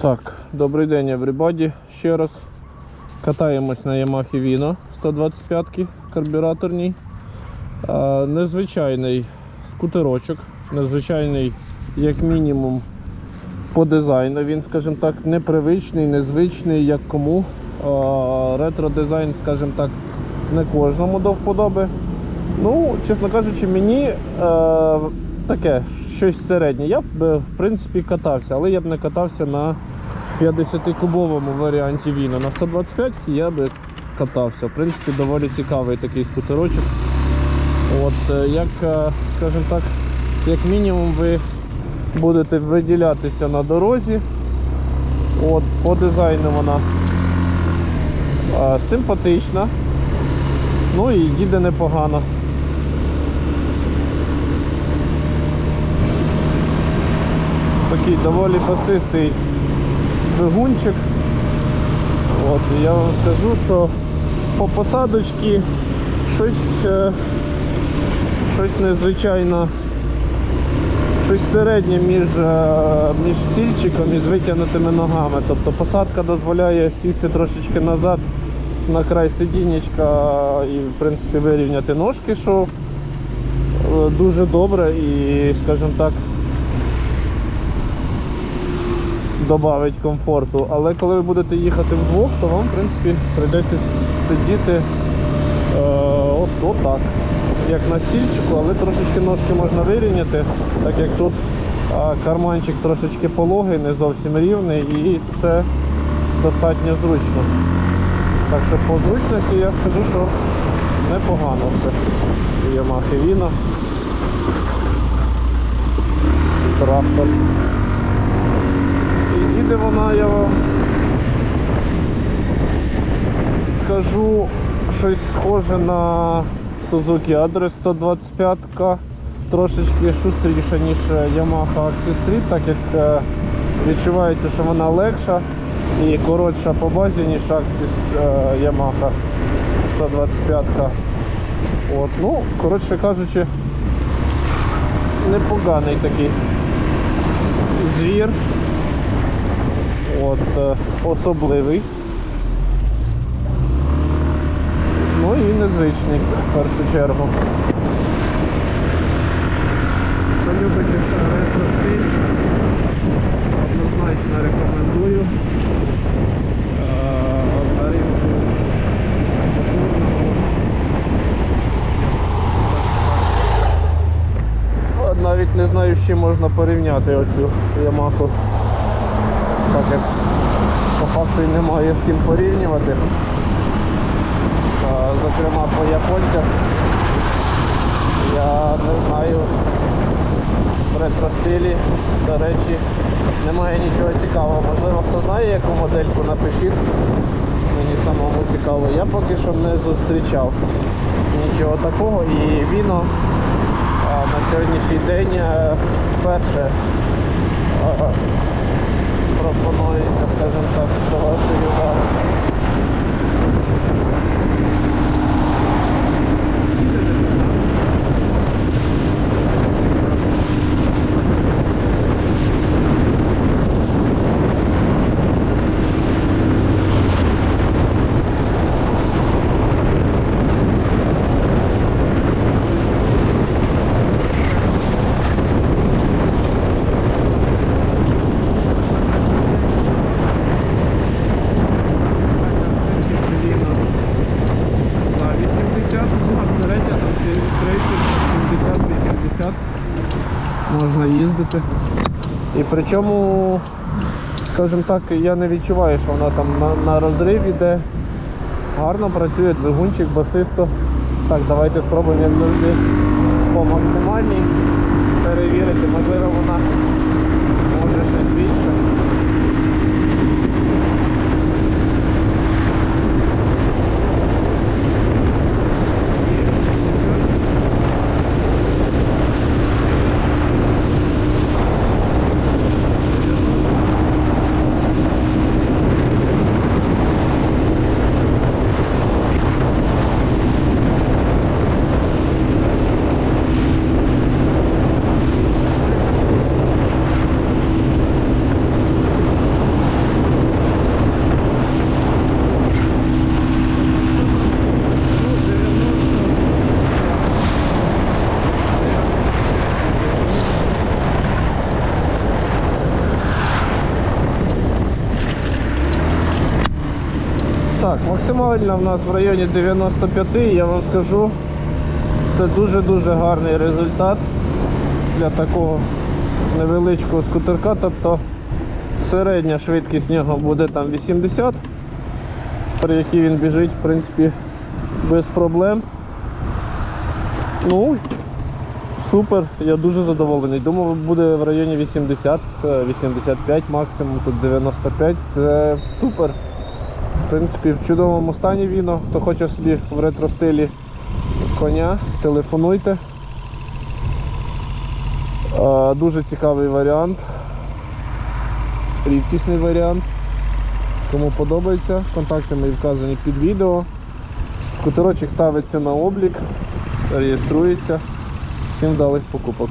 Так, добрий день, everybody. Ще раз катаємось на Yamaha Vino 125 карбюраторній. Незвичайний скутерочок, незвичайний, як мінімум, по дизайну. Він, скажімо так, непривичний, незвичний, як кому. Ретро-дизайн, скажімо так, не кожному до вподоби. Ну, чесно кажучи, мені е, таке щось середнє. Я б, е, в принципі, катався, але я б не катався на 50-кубовому варіанті Віна. На 125 я би катався. В принципі, доволі цікавий такий скутерочок. От, е, як, е, скажімо так, як мінімум, ви будете виділятися на дорозі. От, по дизайну вона симпатична. Ну і їде непогано. Такий доволі басистий двигунчик. От, я вам скажу, що по посадочці щось, е, щось незвичайно, щось середнє між, е, між стільчиком і з витягнутими ногами. Тобто посадка дозволяє сісти трошечки назад на край сидіннячка і в принципі вирівняти ножки, що е, дуже добре і, скажімо так, додавить комфорту. Але коли ви будете їхати вдвох, то вам в принципі прийдеться сидіти е, от, от так, як на стільчику, але трошечки ножки можна вирівняти, так як тут карманчик трошечки пологий, не зовсім рівний, і це достатньо зручно. Так що по зручності я скажу, що непогано все. Yamaha Vino. Трактор. І їде вона, я вам скажу, щось схоже на Suzuki Adres 125 трошечки шустріша, ніж Yamaha Axis 3, так як е, відчувається, що вона легша і коротша по базі, ніж Axis е, Yamaha 125. От, ну, коротше кажучи, непоганий такий звір. От, е, особливий. Ну в першу чергу. Хто любить ретро-стиль, однозначно рекомендую. Навіть не знаю, з чим можна порівняти оцю Ямаху. Так як по факту і немає з ким порівнювати. Зокрема по японцях я не знаю в ретро-стилі, до речі, немає нічого цікавого. Можливо, хто знає яку модельку, напишіть. Мені самому цікаво. Я поки що не зустрічав нічого такого і віно на сьогоднішній день е, вперше е, пропонується, скажімо так, до вашої уваги. За 80, ну а середня там 30, 70, 80 можна їздити. І причому, скажімо так, я не відчуваю, що вона там на, на розрив іде. Гарно працює двигунчик, басисто. Так, давайте спробуємо, як завжди, по максимальній перевірити. Можливо, Так, максимально в нас в районі 95, я вам скажу, це дуже-дуже гарний результат для такого невеличкого скутерка. Тобто середня швидкість нього буде там 80, при якій він біжить, в принципі, без проблем. Ну, супер, я дуже задоволений. Думав, буде в районі 80, е, 85 максимум, тут 95. Це супер. В принципі, в чудовому стані віно. Хто хоче собі в ретро-стилі коня, телефонуйте. Дуже цікавий варіант. Рідкісний варіант. Кому подобається, контакти мої вказані під відео. Скутерочок ставиться на облік, реєструється. Всім вдалих покупок.